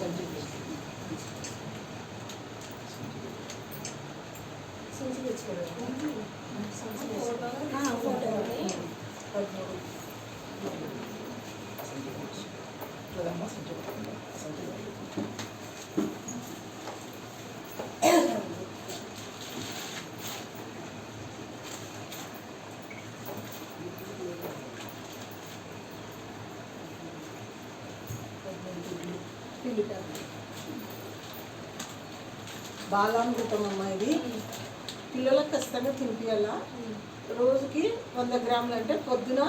像这个，像这个车，嗯，像这个，它好的，బాలామృతం అమ్మ ఇది. పిల్లలకు ఖచ్చితంగా తినిపించాలా రోజుకి వంద గ్రాములు అంటే పొద్దున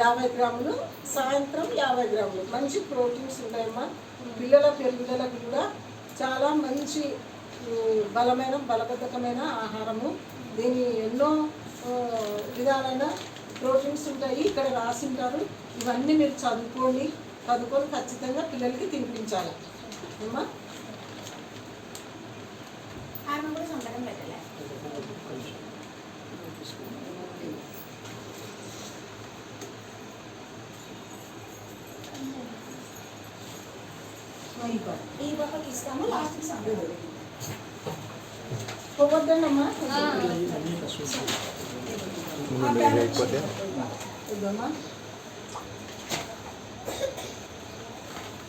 యాభై గ్రాములు సాయంత్రం యాభై గ్రాములు. మంచి ప్రోటీన్స్ ఉంటాయమ్మా. పిల్లల పెరుగుదలకు కూడా చాలా మంచి బలమైన బలబద్ధకమైన ఆహారము. దీని ఎన్నో విధాలైన ప్రోటీన్స్ ఉంటాయి. ఇక్కడ రాసి ఉంటారు ఇవన్నీ మీరు చదువుకోండి. చదువుకొని ఖచ్చితంగా పిల్లలకి తినిపించాలి. అమ్మా ఈ పాపకి ఇస్తాము లాస్ట్ సంతకం. పోవద్దమ్మా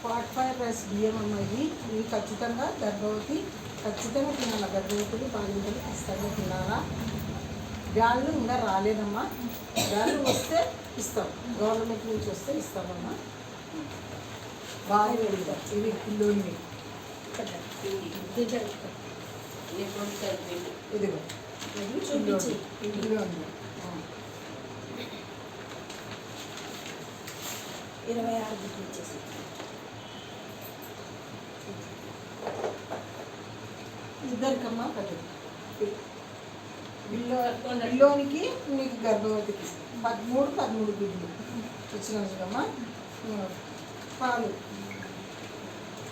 పాట్ ఫైవ్ రైస్ బియ్యం అమ్మాయి ఇది ఇవి ఖచ్చితంగా గర్భవతి ఖచ్చితంగా తినాలా? గర్భవతులు బాలింతలు ఖచ్చితంగా తినాలా? బ్యాళ్ళు ఇంకా రాలేదమ్మా. బ్యాళ్ళు వస్తే ఇస్తాం. గవర్నమెంట్ నుంచి వస్తే ఇస్తామమ్మా. బాగా వెళ్తాం ఇవి కిలోని ఇదిగో. ఇది చూపించి. ఇందులో ఇరవై ఆరు బుక్లు ఇచ్చేసి. ఇద్దరికమ్మా బిల్లో బిల్లోనికి నీకు గర్భవతికి పదమూడు పదమూడు గుడ్లు ఇచ్చిన చూడమ్మా ఉం. పాలు.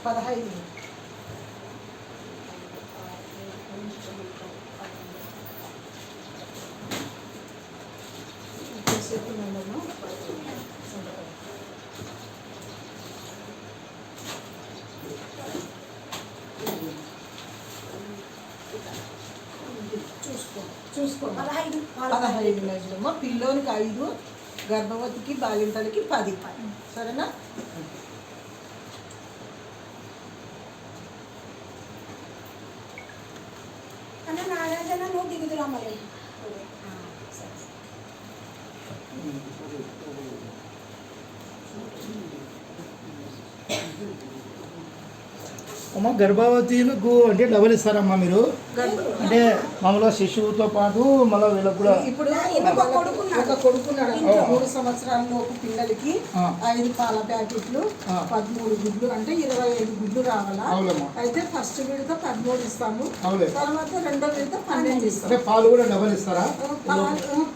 పదహైదు ఎంతసేపు చూసుకో చూసుకో పదహైదు పదహైదు. రోజులమ్మా పిల్లోనికి ఐదు గర్భవతికి బాలింతలకి పది. సరేనా? అన్న నాగార్జున నువ్వు దిగుదురా మళ్ళీ. సరే. అమ్మ గర్భవతులకు అంటే డబుల్ ఇస్తారమ్మా మీరు అంటే మామూలుగా శిశువుతో పాటు మళ్ళీ వీళ్ళకి కూడా ఇప్పుడు ఒక కొడుకున్నాడు. ఒక కొడుకున్నాడు ఇంట్లో. మూడు సంవత్సరాల లోపు పిల్లలకి. ఐదు పాల ప్యాకెట్లు. పదమూడు గుడ్లు అంటే ఇరవై ఐదు గుడ్లు రావాలా. అయితే ఫస్ట్ విడత పదమూడు ఇస్తాము తర్వాత రెండో విడత పన్నెండు ఇస్తాము పాలు కూడా డబుల్ ఇస్తారా పాలు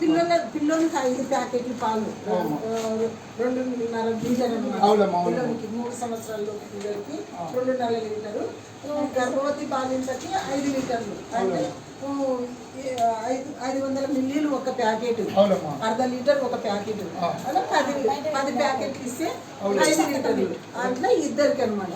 పిల్లల పిల్లలకి ఐదు ప్యాకెట్లు పాలు రెండున్నర లీటర్. పిల్లలకి మూడు సంవత్సరాల లోపు పిల్లలకి రెండున్నర లీటరు ఆ, గర్భవతి బాలింతకి ఐదు లీటర్లు అంటే ఐదు ఐదు వందల మిల్లీలు ఒక ప్యాకెట్. అర్ధ లీటర్ ఒక ప్యాకెట్. అలా పది పది ప్యాకెట్లు ఇస్తే. ఐదు లీటర్లు అట్లా ఇద్దరికి అనమాట